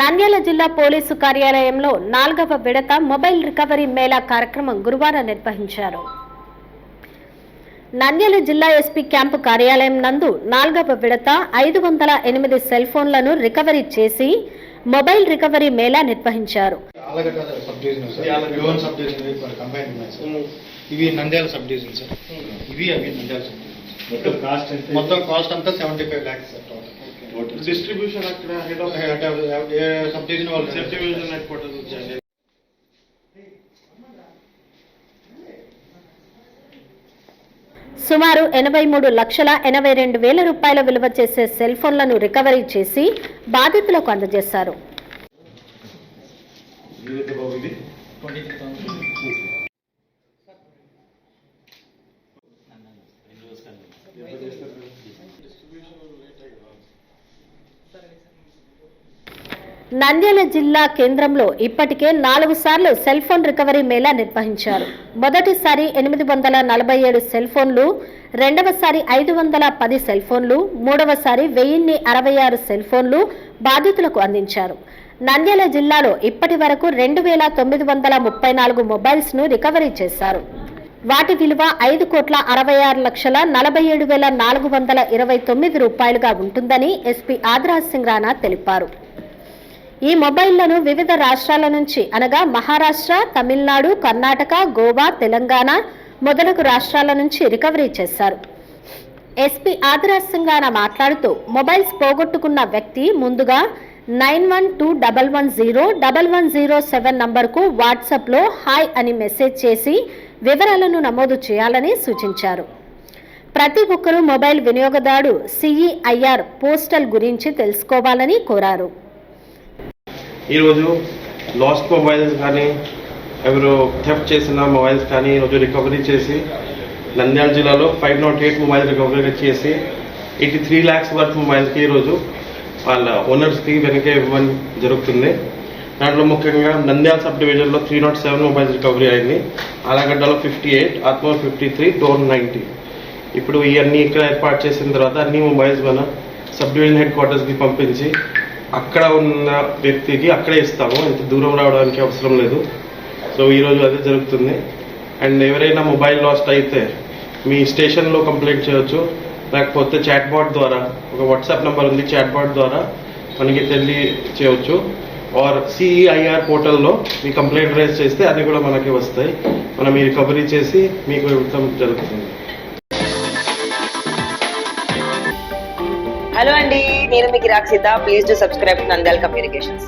నంద్యాల జిల్లా పోలీసు కార్యాలయంలో నాలుగవ విడత మొబైల్ రికవరీ మేళా కార్యక్రమం గురువారం నిర్వహించారు. నంద్యాల జిల్లా ఎస్పీ క్యాంపు కార్యాలయం నందు నాలుగవ విడత ఐదు వందల ఎనిమిది సెల్ ఫోన్లను రికవరీ చేసి మొబైల్ రికవరీ మేళా నిర్వహించారు. ఇవి నంద్యాల సబ్ డివిజన్ సార్ ఇవి అవి నంద్యాల సబ్ డివిజన్ మొత్తం కాస్ట్ ఎంత? మొత్తం కాస్ట్ అంతా సెవెంటీ ఫైవ్ ల్యాక్స్ డిస్ట్రిబ్యూషన్ అక్కడ హెడ్ ఆఫ్ అంటే ఏ సబ్ డివిజన్ వాళ్ళు? సబ్ డివిజన్ హెడ్ క్వార్టర్స్ వచ్చాయండి సుమారు ఎనభై మూడు లక్షల ఎనభై రెండు వేల రూపాయల విలువ చేసే సెల్ ఫోన్లను రికవరీ చేసి బాధితులకు అందజేశారు. నంద్యాల జిల్లా కేంద్రంలో ఇప్పటికే నాలుగు సార్లు సెల్ ఫోన్ రికవరీ మేళా నిర్వహించారు. మొదటిసారి ఎనిమిది వందల నలభై ఏడు సెల్ ఫోన్లు రెండవసారి ఐదు వందల పది సెల్ ఫోన్లు మూడవసారి వెయ్యిన్ని అరవై ఆరు సెల్ ఫోన్లు బాధితులకు అందించారు. నంద్యాల జిల్లాలో ఇప్పటి వరకు రెండు వేల తొమ్మిది వందల ముప్పై నాలుగు మొబైల్స్ను రికవరీ చేశారు. వాటి విలువ ఐదు కోట్ల అరవై ఆరు లక్షల నలభై ఏడు వేల నాలుగు వందల ఇరవై తొమ్మిది రూపాయలుగా ఉంటుందని ఎస్పీ ఆదిరాజ్ సింగ్ రాణా తెలిపారు. ఈ మొబైళ్ళను వివిధ రాష్ట్రాల నుంచి అనగా మహారాష్ట్ర తమిళనాడు కర్ణాటక గోవా తెలంగాణ మొదలగు రాష్ట్రాల నుంచి రికవరీ చేశారు. ఎస్పీ ఆదిరాజ్ రాణా మాట్లాడుతూ మొబైల్స్ పోగొట్టుకున్న వ్యక్తి ముందుగా nine one two double one zero double one zero seven నంబర్కు వాట్సాప్లో హాయ్ అని మెసేజ్ చేసి వివరాలను నమోదు చేయాలని సూచించారు. ప్రతి ఒక్కరూ మొబైల్ వినియోగదారు సిఈఐఆర్ పోస్టల్ గురించి తెలుసుకోవాలని కోరారు. ఈరోజు లాస్ట్ మొబైల్స్ కానీ ఎవరు థెఫ్ట్ చేసిన మొబైల్స్ కానీ ఈరోజు రికవరీ చేసి నంద్యాల జిల్లాలో five nought eight mobile recovery చేసి ఎయిటీ త్రీ ల్యాక్స్ వర్త్ మొబైల్కి ఈరోజు వాళ్ళ ఓనర్స్కి వెనకే ఇవ్వడం జరుగుతుంది. దాంట్లో ముఖ్యంగా నంద్యాల సబ్ డివిజన్లో three nought seven mobiles recovery అయింది. అలాగడ్డలో ఫిఫ్టీ ఎయిట్ ఆత్మ ఫిఫ్టీ త్రీ డోర్ నైంటీ ఇప్పుడు ఇవన్నీ ఇక్కడ ఏర్పాటు చేసిన తర్వాత అన్ని మొబైల్స్ మన సబ్ డివిజన్ హెడ్ క్వార్టర్స్కి పంపించి అక్కడ ఉన్న వ్యక్తికి అక్కడే ఇస్తాము. ఇంత దూరం రావడానికి అవసరం లేదు. సో ఈరోజు అదే జరుగుతుంది. అండ్ ఎవరైనా మొబైల్ లాస్ట్ అయితే మీ స్టేషన్లో కంప్లైంట్ చేయొచ్చు. లేకపోతే చాట్ బాట్ ద్వారా ఒక వాట్సాప్ నెంబర్ ఉంది చాట్ బాట్ ద్వారా మనకి తెలియ చేయవచ్చు. ఆర్ సిఈఐఆర్ పోర్టల్లో మీ కంప్లైంట్ రేజ్ చేస్తే అది కూడా మనకి వస్తాయి. మనం ఈ రికవరీ చేసి మీకు ఇవ్వడం జరుగుతుంది. హలో అండి నేను మీకు Rakshita. Please to subscribe Nandal communications